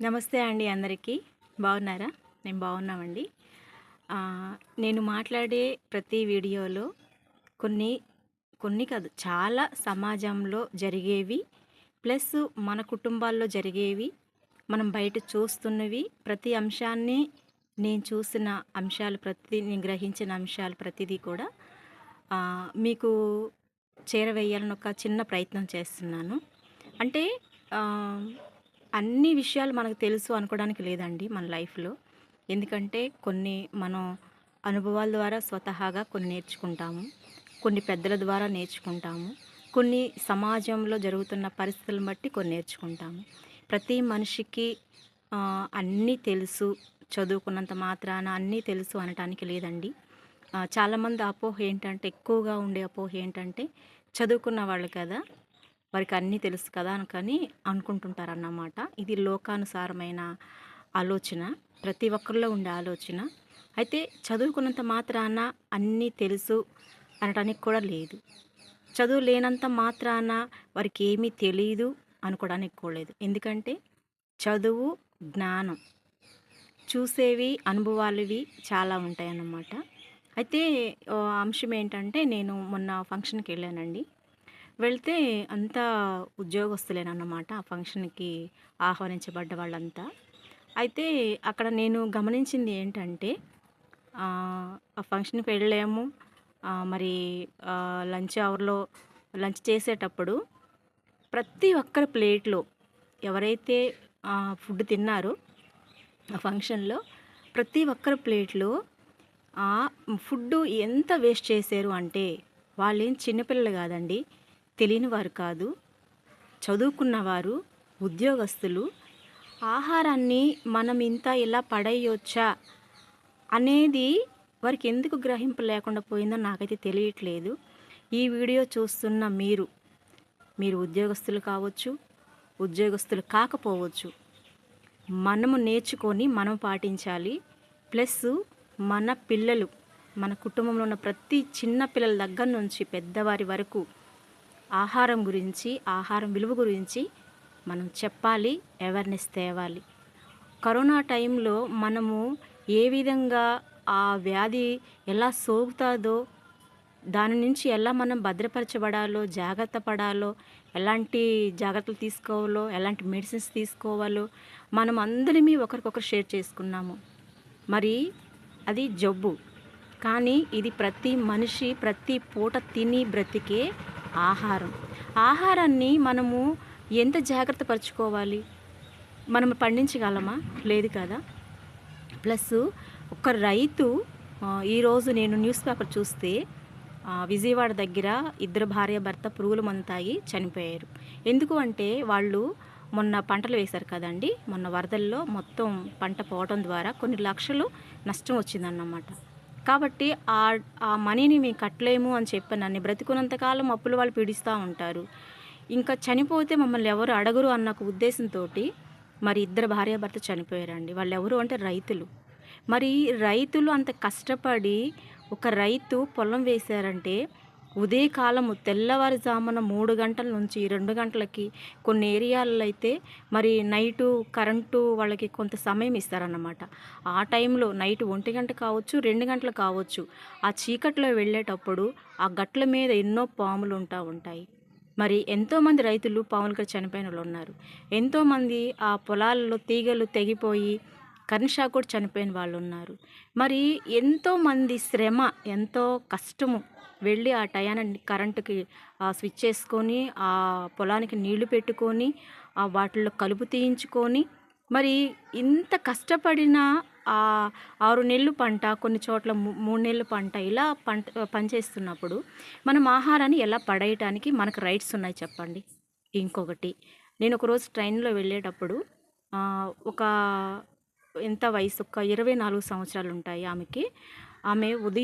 నమస్తే అండి అందరికీ. బాగున్నారా? మేము బాగున్నామండి. నేను మాట్లాడే ప్రతి వీడియోలో కొన్ని కొన్ని కాదు చాలా సమాజంలో జరిగేవి ప్లస్ మన కుటుంబాల్లో జరిగేవి మనం బయట చూస్తున్నవి ప్రతి అంశాన్ని నేను చూసిన అంశాలు ప్రతి నేను గ్రహించిన అంశాలు ప్రతిదీ కూడా మీకు చేరవేయాలని ఒక చిన్న ప్రయత్నం చేస్తున్నాను. అంటే అన్ని విషయాలు మనకు తెలుసు అనుకోవడానికి లేదండి మన లైఫ్లో. ఎందుకంటే కొన్ని మనం అనుభవాల ద్వారా స్వతహాగా కొన్ని నేర్చుకుంటాము కొన్ని పెద్దల ద్వారా నేర్చుకుంటాము కొన్ని సమాజంలో జరుగుతున్న పరిస్థితులను బట్టి కొన్ని నేర్చుకుంటాము. ప్రతి మనిషికి అన్నీ తెలుసు చదువుకున్నంత మాత్రాన అన్నీ తెలుసు అనటానికి లేదండి. చాలామంది అపోహ ఏంటంటే ఎక్కువగా ఉండే అపోహ ఏంటంటే చదువుకున్న వాళ్ళు కదా వారికి అన్నీ తెలుసు కదా అనుకని అనుకుంటుంటారన్నమాట. ఇది లోకానుసారమైన ఆలోచన ప్రతి ఒక్కరిలో ఉండే ఆలోచన. అయితే చదువుకున్నంత మాత్రాన అన్నీ తెలుసు అనటానికి కూడా లేదు. చదువు లేనంత మాత్రాన వారికి ఏమీ తెలియదు అనుకోవడానికి కూడా లేదు. ఎందుకంటే చదువు జ్ఞానం. చూసేవి అనుభవాలువి చాలా ఉంటాయి అన్నమాట అయితే అంశం ఏంటంటే నేను మొన్న ఫంక్షన్కి వెళ్ళానండి. వెళ్తే అంతా ఉద్యోగస్తులేనన్నమాట. ఆ ఫంక్షన్కి ఆహ్వానించబడ్డ వాళ్ళంతా. అయితే అక్కడ నేను గమనించింది ఏంటంటే ఆ ఫంక్షన్కి వెళ్ళాము మరి లంచ్ అవర్లో లంచ్ చేసేటప్పుడు ప్రతి ఒక్కరి ప్లేట్లో ఎవరైతే ఫుడ్ తిన్నారో ఆ ఫంక్షన్లో ప్రతి ఒక్కరి ప్లేట్లో ఫుడ్ ఎంత వేస్ట్ చేశారు అంటే వాళ్ళేం చిన్నపిల్లలు కాదండి. తెలియని వారు కాదు. చదువుకున్నవారు ఉద్యోగస్తులు ఆహారాన్ని మనం ఇంత ఇలా పడేయొచ్చా? అనేది వారికి ఎందుకు గ్రహింపు లేకుండా పోయిందో నాకైతే తెలియట్లేదు. ఈ వీడియో చూస్తున్న మీరు మీరు ఉద్యోగస్తులు కావచ్చు ఉద్యోగస్తులు కాకపోవచ్చు మనము నేర్చుకొని మనం పాటించాలి. ప్లస్ మన పిల్లలు మన కుటుంబంలో ఉన్న ప్రతి చిన్న పిల్లల దగ్గర నుంచి పెద్దవారి వరకు ఆహారం గురించి ఆహారం విలువ గురించి మనం చెప్పాలి అవేర్నెస్ తేవాలి. కరోనా టైంలో మనము ఏ విధంగా ఆ వ్యాధి ఎలా సోకుతుందో దాని నుంచి ఎలా మనం భద్రపరచబడాలో జాగ్రత్త పడాలో ఎలాంటి జాగ్రత్తలు తీసుకోవాలో ఎలాంటి మెడిసిన్స్ తీసుకోవాలో మనం అందరిమీ ఒకరికొకరు షేర్ చేసుకున్నాము. మరి అది జబ్బు. కానీ ఇది ప్రతి మనిషి ప్రతి పూట తిని బ్రతికే ఆహారం. ఆహారాన్ని మనము ఎంత జాగ్రత్త పరచుకోవాలి? మనం పండించగలమా? లేదు కదా? ప్లస్ ఒక రైతు ఈరోజు నేను న్యూస్ పేపర్ చూస్తే విజయవాడ దగ్గర ఇద్దరు భార్య భర్త పురుగుల మందు తాగి చనిపోయారు. ఎందుకు అంటే వాళ్ళు మొన్న పంటలు వేశారు కదండి. మొన్న వరదల్లో మొత్తం పంట పోవడం ద్వారా కొన్ని లక్షలు నష్టం వచ్చిందన్నమాట. కాబట్టి ఆ ఆ మనీని మేము కట్టలేము అని చెప్పి నన్ను బ్రతికున్నంతకాలం అప్పులు వాళ్ళు పీడిస్తూ ఉంటారు. ఇంకా చనిపోతే మమ్మల్ని ఎవరు అడగరు అన్న ఒక ఉద్దేశంతో మరి ఇద్దరు భార్యాభర్త చనిపోయారండి. వాళ్ళు ఎవరు అంటే రైతులు. మరి రైతులు అంత కష్టపడి ఒక రైతు పొలం వేశారంటే ఉదయకాలము తెల్లవారుజామున మూడు గంటల నుంచి రెండు గంటలకి కొన్ని ఏరియాలలో అయితే మరి నైటు కరెంటు వాళ్ళకి కొంత సమయం ఇస్తారన్నమాట. ఆ టైంలో నైట్ ఒంటి గంట కావచ్చు రెండు గంటలు కావచ్చు ఆ చీకట్లో వెళ్ళేటప్పుడు ఆ గట్ల మీద ఎన్నో పాములు ఉంటా ఉంటాయి. మరి ఎంతోమంది రైతులు పాములుగా చనిపోయిన వాళ్ళు ఉన్నారు. ఎంతోమంది ఆ పొలాల్లో తీగలు తెగిపోయి కరెంట్ కూడా చనిపోయిన వాళ్ళు ఉన్నారు. మరి ఎంతోమంది శ్రమ ఎంతో కష్టము వెళ్ళి ఆ టయాన్ని కరెంటుకి స్విచ్ చేసుకొని ఆ పొలానికి నీళ్ళు పెట్టుకొని ఆ వాటిల్లో కలుపు తీయించుకొని మరి ఇంత కష్టపడిన ఆ ఆరు నెలలు పంట కొన్ని చోట్ల మూ- మూడు నెలలు పంట ఇలా పంట పనిచేస్తున్నప్పుడు మనం ఆహారాన్ని ఎలా పడేయటానికి మనకు రైట్స్ ఉన్నాయి చెప్పండి? ఇంకొకటి నేను ఒకరోజు ట్రైన్లో వెళ్ళేటప్పుడు ఒక ఎంత వయసు ఒక ఇరవై నాలుగు సంవత్సరాలు ఉంటాయి ఆమెకి. ఆమె ఉదయం